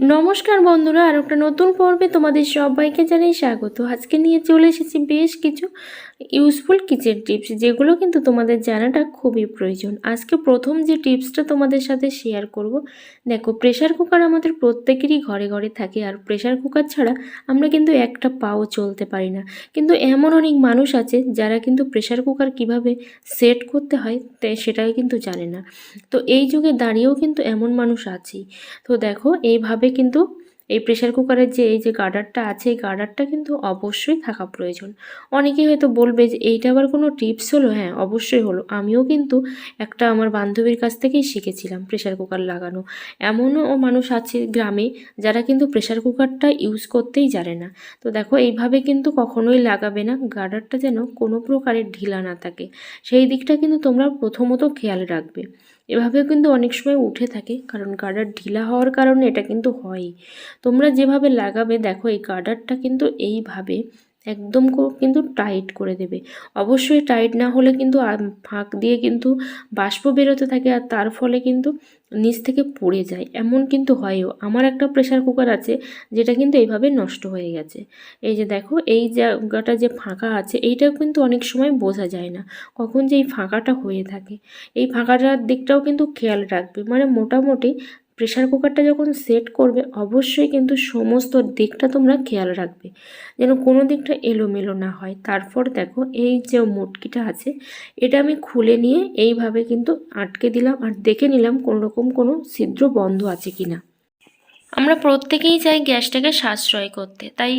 নমস্কার বন্ধুরা আর একটা নতুন পর্বে তোমাদের সবাইকে জানাই স্বাগত। আজকে নিয়ে চলে এসেছি বেশ কিছু ইউজফুল কিচেন টিপস যেগুলো কিন্তু তোমাদের জানাটা খুবই প্রয়োজন। আজকে প্রথম যে টিপসটা তোমাদের সাথে শেয়ার করব, দেখো প্রেশার কুকার আমাদের প্রত্যেকেরই ঘরে ঘরে থাকে, আর প্রেশার কুকার ছাড়া আমরা কিন্তু একটা পাও চলতে পারি না। কিন্তু এমন অনেক মানুষ আছে, যারা কিন্তু প্রেশার কুকার কীভাবে সেট করতে হয় সেটাই কিন্তু জানে না। তো এই যুগে দাঁড়িয়েও কিন্তু এমন মানুষ আছেই। তো দেখো, এইভাবে কিন্তু এই প্রেশার কুকারের যে, এই যে গার্ডারটা আছে, এই গার্ডারটা কিন্তু অবশ্যই থাকা প্রয়োজন। অনেকেই হয়তো বলবে যে, এইটা আবার কোনো টিপস হলো? হ্যাঁ অবশ্যই হলো। আমিও কিন্তু একটা আমার বান্ধবীর কাছ থেকেই শিখেছিলাম প্রেশার কুকার লাগানো। এমনও মানুষ আছে গ্রামে যারা কিন্তু প্রেশার কুকারটা ইউজ করতেই জানে না। তো দেখো, এইভাবে কিন্তু কখনোই লাগাবে না। গার্ডারটা যেন কোনো প্রকারের ঢিলা না থাকে। সেই দিকটা কিন্তু তোমরা প্রথমত খেয়াল রাখবে। এভাবেও কিন্তু অনেক সময় উঠে থাকে, কারণ গার্ডার ঢিলা হওয়ার কারণে এটা কিন্তু হয়ই। তোমরা যেভাবে লাগাবে, দেখো এই গার্ডারটা কিন্তু এইভাবে একদম কিন্তু টাইট করে দেবে। অবশ্যই টাইট না হলে কিন্তু ফাঁক দিয়ে কিন্তু বাষ্প বেরোতে থাকে আর তার ফলে কিন্তু নিচ থেকে পড়ে যায়। এমন কিন্তু হয়ও। আমার একটা প্রেশার কুকার আছে যেটা কিন্তু এইভাবে নষ্ট হয়ে গেছে। এই যে দেখো, এই জায়গাটা যে ফাঁকা আছে, এইটাও কিন্তু অনেক সময় বোঝা যায় না কখন যে এই ফাঁকাটা হয়ে থাকে। এই ফাঁকাটার দিকটাও কিন্তু খেয়াল রাখবে। মানে মোটামুটি প্রেশার কুকারটা যখন সেট করবে, অবশ্যই কিন্তু সমস্ত দিকটা তোমরা খেয়াল রাখবে। যেন কোনো দিকটা এলোমেলো না হয়। তারপর দেখো, এই যে মটকিটা আছে, এটা আমি খুলে নিয়ে এইভাবে কিন্তু আটকে দিলাম আর দেখে নিলাম কোনোরকম কোনো ছিদ্র বন্ধ আছে কি না আমরা প্রত্যেকেই চাই গ্যাসটাকে সাশ্রয় করতে। তাই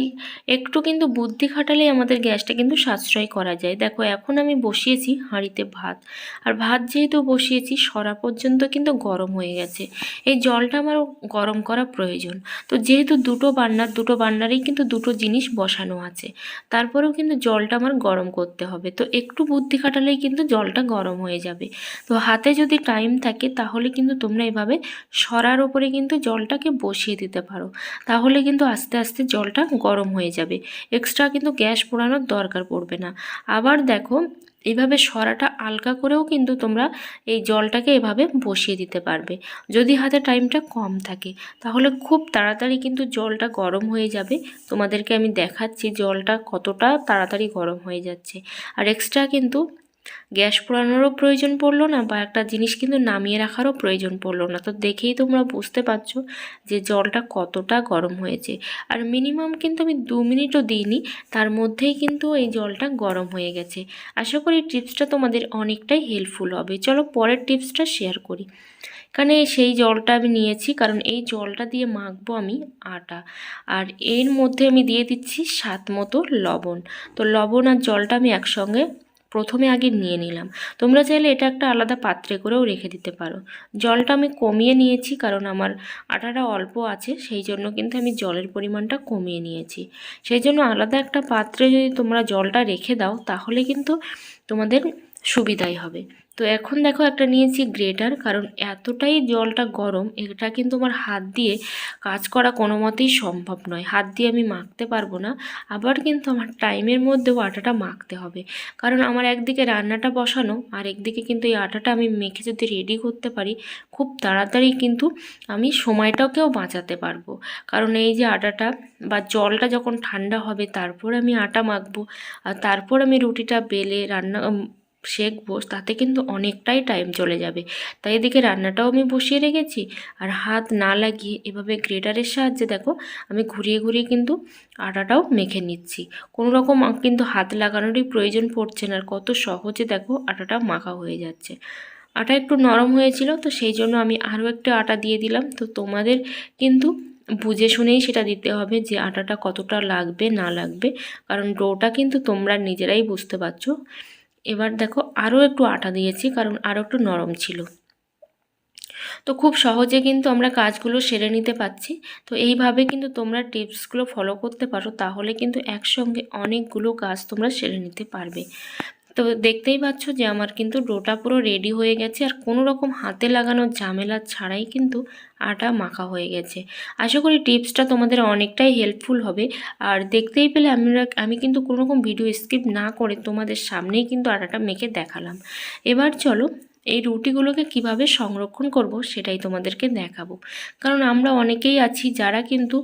একটু কিন্তু বুদ্ধি খাটালেই আমাদের গ্যাসটা কিন্তু সাশ্রয় করা যায়। দেখো, এখন আমি বসিয়েছি হাঁড়িতে ভাত। আর ভাত যেহেতু বসিয়েছি, সরা পর্যন্ত কিন্তু গরম হয়ে গেছে। এই জলটা আমার গরম করা প্রয়োজন। তো যেহেতু দুটো বান্নার, দুটো বান্নারেই কিন্তু দুটো জিনিস বসানো আছে, তারপরেও কিন্তু জলটা আমার গরম করতে হবে। তো একটু বুদ্ধি খাটালেই কিন্তু জলটা গরম হয়ে যাবে। তো হাতে যদি টাইম থাকে, তাহলে কিন্তু তোমরা এভাবে সরার ওপরে কিন্তু জলটাকে বসিয়ে দিতে পারো। তাহলে কিন্তু আস্তে আস্তে জলটা গরম হয়ে যাবে। এক্সট্রা কিন্তু গ্যাস পোড়ানোর দরকার পড়বে না। আবার দেখো এইভাবে সরাটা আলগা করেও কিন্তু তোমরা এই জলটাকে এভাবে বসিয়ে দিতে পারবে। যদি হাতে টাইমটা কম থাকে, তাহলে খুব তাড়াতাড়ি কিন্তু জলটা গরম হয়ে যাবে। তোমাদেরকে আমি দেখাচ্ছি জলটা কতটা তাড়াতাড়ি গরম হয়ে যাচ্ছে। আর এক্সট্রা কিন্তু গ্যাস পোড়ানোরও প্রয়োজন পড়ল না বা একটা জিনিস কিন্তু নামিয়ে রাখারও প্রয়োজন পড়ল না। তো দেখেই তোমরা বুঝতে পারছ যে জলটা কতটা গরম হয়েছে। আর মিনিমাম কিন্তু আমি দু মিনিটও দিইনি, তার মধ্যেই কিন্তু এই জলটা গরম হয়ে গেছে। আশা করি টিপসটা তোমাদের অনেকটাই হেল্পফুল হবে। চলো পরের টিপসটা শেয়ার করি। এখানে সেই জলটা আমি নিয়েছি, কারণ এই জলটা দিয়ে মাখবো আমি আটা। আর এর মধ্যে আমি দিয়ে দিচ্ছি স্বাদ মতো লবণ। তো লবণ আর জলটা আমি একসঙ্গে প্রথমে আগে নিয়ে নিলাম। তোমরা চাইলে এটা একটা আলাদা পাত্রে করেও রেখে দিতে পারো। জলটা আমি কমিয়ে নিয়েছি কারণ আমার আটাটা অল্প আছে, সেই জন্য কিন্তু আমি জলের পরিমাণটা কমিয়ে নিয়েছি। সেই জন্য আলাদা একটা পাত্রে যদি তোমরা জলটা রেখে দাও, তাহলে কিন্তু তোমাদের সুবিধাই হবে। তো এখন দেখো একটা নিয়েছি গ্রেটার, কারণ এতটাই জলটা গরম, এটা কিন্তু আমার হাত দিয়ে কাজ করা কোনো মতেই সম্ভব নয়। হাত দিয়ে আমি মাখতে পারব না, আবার কিন্তু আমার টাইমের মধ্যেও আটাটা মাখতে হবে। কারণ আমার একদিকে রান্নাটা বসানো, আর একদিকে কিন্তু এই আটাটা আমি মেখে যদি রেডি করতে পারি, খুব তাড়াতাড়ি কিন্তু আমি সময়টাকেও বাঁচাতে পারব। কারণ এই যে আটাটা বা জলটা যখন ঠান্ডা হবে, তারপর আমি আটা মাখবো, আর তারপর আমি রুটিটা বেলে রান্না সেঁকবো তাতে কিন্তু অনেকটাই টাইম চলে যাবে। তাই এদিকে রান্নাটাও আমি বসিয়ে রেখেছি। আর হাত না লাগিয়ে এভাবে গ্রেটারের সাহায্যে দেখো, আমি ঘুরিয়ে ঘুরিয়ে কিন্তু আটাটাও মেখে নিচ্ছি। কোনো রকম কিন্তু হাত লাগানোরই প্রয়োজন পড়ছে না। আর কত সহজে দেখো আটাটা মাখা হয়ে যাচ্ছে। আটা একটু নরম হয়েছিল, তো সেই জন্য আমি আরও একটু আটা দিয়ে দিলাম। তো তোমাদের কিন্তু বুঝে শুনেই সেটা দিতে হবে যে আটাটা কতটা লাগবে, না লাগবে। কারণ ডোটা কিন্তু তোমরা নিজেরাই বুঝতে পারছ। এবার দেখো আরও একটু আটা দিয়েছি, কারণ আরও একটু নরম ছিল। তো খুব সহজে কিন্তু আমরা কাজগুলো সেরে নিতে পারছি। তো এইভাবে কিন্তু তোমরা টিপসগুলো ফলো করতে পারো, তাহলে কিন্তু একসঙ্গে অনেকগুলো কাজ তোমরা সেরে নিতে পারবে। তো দেখতেই পাচ্ছ যে আমার কিন্তু ডোটা পুরো রেডি হয়ে গেছে আর কোনো রকম হাতে লাগানো ঝামেলা ছাড়াই কিন্তু আটা মাখা হয়ে গেছে। আশা করি টিপসটা তোমাদের অনেকটাই হেল্পফুল হবে। আর দেখতেই পেলে আমরা আমি কিন্তু কোনো রকম ভিডিও স্কিপ না করে তোমাদের সামনেই কিন্তু আটাটা মেখে দেখালাম। এবার চলো এই রুটিগুলোকে কীভাবে সংরক্ষণ করব সেটাই তোমাদেরকে দেখাবো। কারণ আমরা অনেকেই আছি যারা কিন্তু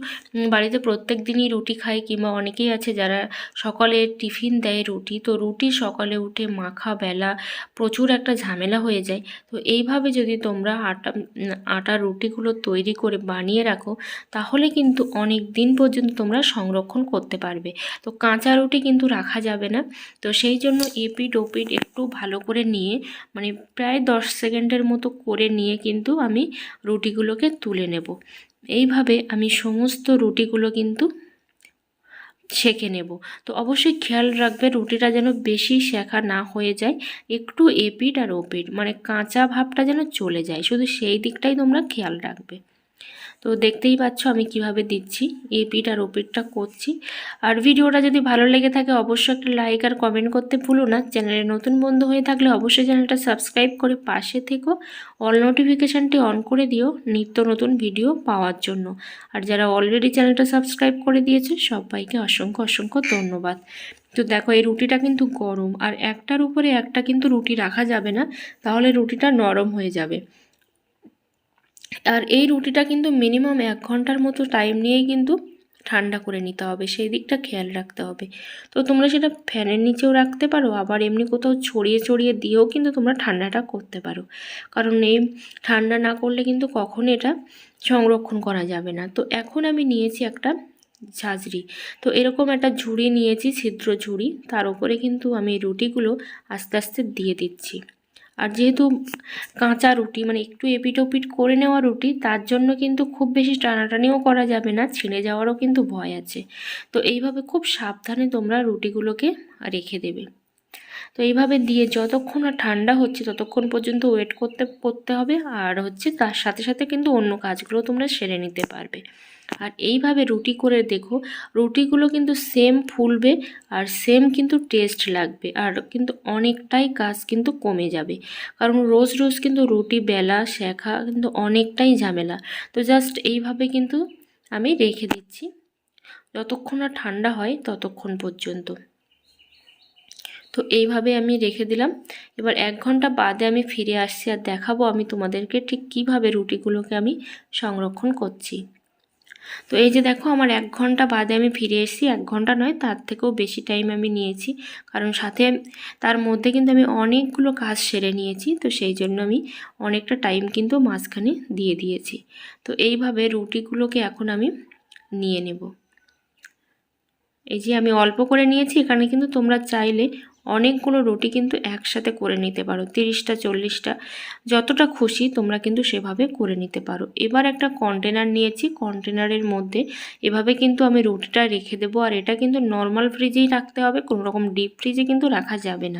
বাড়িতে প্রত্যেক দিনই রুটি খায় কিংবা অনেকেই আছে যারা সকালে টিফিন দেয় রুটি। তো রুটি সকালে উঠে মাখা বেলা প্রচুর একটা ঝামেলা হয়ে যায়। তো এইভাবে যদি তোমরা আটা আটা রুটিগুলো তৈরি করে বানিয়ে রাখো, তাহলে কিন্তু অনেক দিন পর্যন্ত তোমরা সংরক্ষণ করতে পারবে। তো কাঁচা রুটি কিন্তু রাখা যাবে না। তো সেই জন্য এপিড ওপিড একটু ভালো করে নিয়ে মানে প্রায় দশ সেকেন্ডের মতো করে নিয়ে কিন্তু আমি রুটিগুলোকে তুলে নেব। এইভাবে আমি সমস্ত রুটিগুলো কিন্তু সেঁকে নেব। তো অবশ্যই খেয়াল রাখবে রুটিটা যেন বেশি শেখা না হয়ে যায়, একটু এপিড আর ওপিড মানে কাঁচা ভাবটা যেন চলে যায়। শুধু সেই দিকটাই তোমরা খেয়াল রাখবে। তো দেখতেই পাচ্ছ আমি কীভাবে দিচ্ছি এপিট আর ওপিটটা করছি। আর ভিডিওটা যদি ভালো লেগে থাকে অবশ্যই একটা লাইক আর কমেন্ট করতে ভুলো না। চ্যানেলে নতুন বন্ধু হয়ে থাকলে অবশ্যই চ্যানেলটা সাবস্ক্রাইব করে পাশে থেকো। অল নোটিফিকেশানটি অন করে দিও নিত্য নতুন ভিডিও পাওয়ার জন্য। আর যারা অলরেডি চ্যানেলটা সাবস্ক্রাইব করে দিয়েছে, সবাইকে অসংখ্য অসংখ্য ধন্যবাদ। তো দেখো এই রুটিটা কিন্তু গরম, আর একটার উপরে একটা কিন্তু রুটি রাখা যাবে না, তাহলে রুটিটা নরম হয়ে যাবে। আর এই রুটিটা কিন্তু মিনিমাম এক ঘণ্টার মতো টাইম নিয়েই কিন্তু ঠান্ডা করে নিতে হবে, সেই দিকটা খেয়াল রাখতে হবে। তো তোমরা সেটা ফ্যানের নিচেও রাখতে পারো, আবার এমনি কোথাও ছড়িয়ে ছড়িয়ে দিয়েও কিন্তু তোমরা ঠান্ডাটা করতে পারো। কারণ এই ঠান্ডা না করলে কিন্তু কখন এটা সংরক্ষণ করা যাবে না। তো এখন আমি নিয়েছি একটা ঝাঁঝরি। তো এরকম একটা ঝুড়ি নিয়েছি, ছিদ্র ঝুড়ি, তার উপরে কিন্তু আমি রুটিগুলো আস্তে আস্তে দিয়ে দিচ্ছি। আর যেহেতু কাঁচা রুটি মানে একটু এপিট ওপিট করে নেওয়া রুটি, তার জন্য কিন্তু খুব বেশি টানাটানিও করা যাবে না, ছিঁড়ে যাওয়ারও কিন্তু ভয় আছে। তো এইভাবে খুব সাবধানে তোমরা রুটিগুলোকে রেখে দেবে। তো এইভাবে দিয়ে যতক্ষণ না ঠান্ডা হচ্ছে ততক্ষণ পর্যন্ত ওয়েট করতে করতে হবে। আর হচ্ছে তার সাথে সাথে কিন্তু অন্য কাজগুলো তোমরা সেরে নিতে পারবে। আর এইভাবে রুটি করে দেখো, রুটিগুলো কিন্তু সেম ফুলবে আর সেম কিন্তু টেস্ট লাগবে। আর কিন্তু অনেকটাই কাজ কিন্তু কমে যাবে। কারণ রোজ রোজ কিন্তু রুটি, বেলা, শেখা কিন্তু অনেকটাই ঝামেলা। তো জাস্ট এইভাবে কিন্তু আমি রেখে দিচ্ছি। যতক্ষণ না ঠান্ডা হয় ততক্ষণ পর্যন্ত। তো এইভাবে আমি রেখে দিলাম। এবার এক ঘণ্টা বাদে আমি ফিরে আসছি আর দেখাবো আমি তোমাদেরকে ঠিক কীভাবে রুটিগুলোকে আমি সংরক্ষণ করছি। তো এই যে দেখো আমার এক ঘণ্টা বাদে আমি ফিরে এসেছি, এক ঘণ্টা নয়, তার থেকেও বেশি টাইম আমি নিয়েছি। কারণ সাথে তার মধ্যে কিন্তু আমি অনেকগুলো কাজ সেরে নিয়েছি, তো সেই জন্য আমি অনেকটা টাইম কিন্তু মাঝখানে দিয়ে দিয়েছি। তো এইভাবে রুটিগুলোকে এখন আমি নিয়ে নেব। এই যে আমি অল্প করে নিয়েছি, এখানে কিন্তু তোমরা চাইলে অনেকগুলো রুটি কিন্তু একসাথে করে নিতে পারো, তিরিশটা, চল্লিশটা, যতটা খুশি তোমরা কিন্তু সেভাবে করে নিতে পারো। এবার একটা কন্টেনার নিয়েছি কন্টেনারের মধ্যে এভাবে কিন্তু আমি রুটিটা রেখে দেবো আর এটা কিন্তু নর্মাল ফ্রিজেই রাখতে হবে, কোনো রকম ডিপ ফ্রিজে কিন্তু রাখা যাবে না।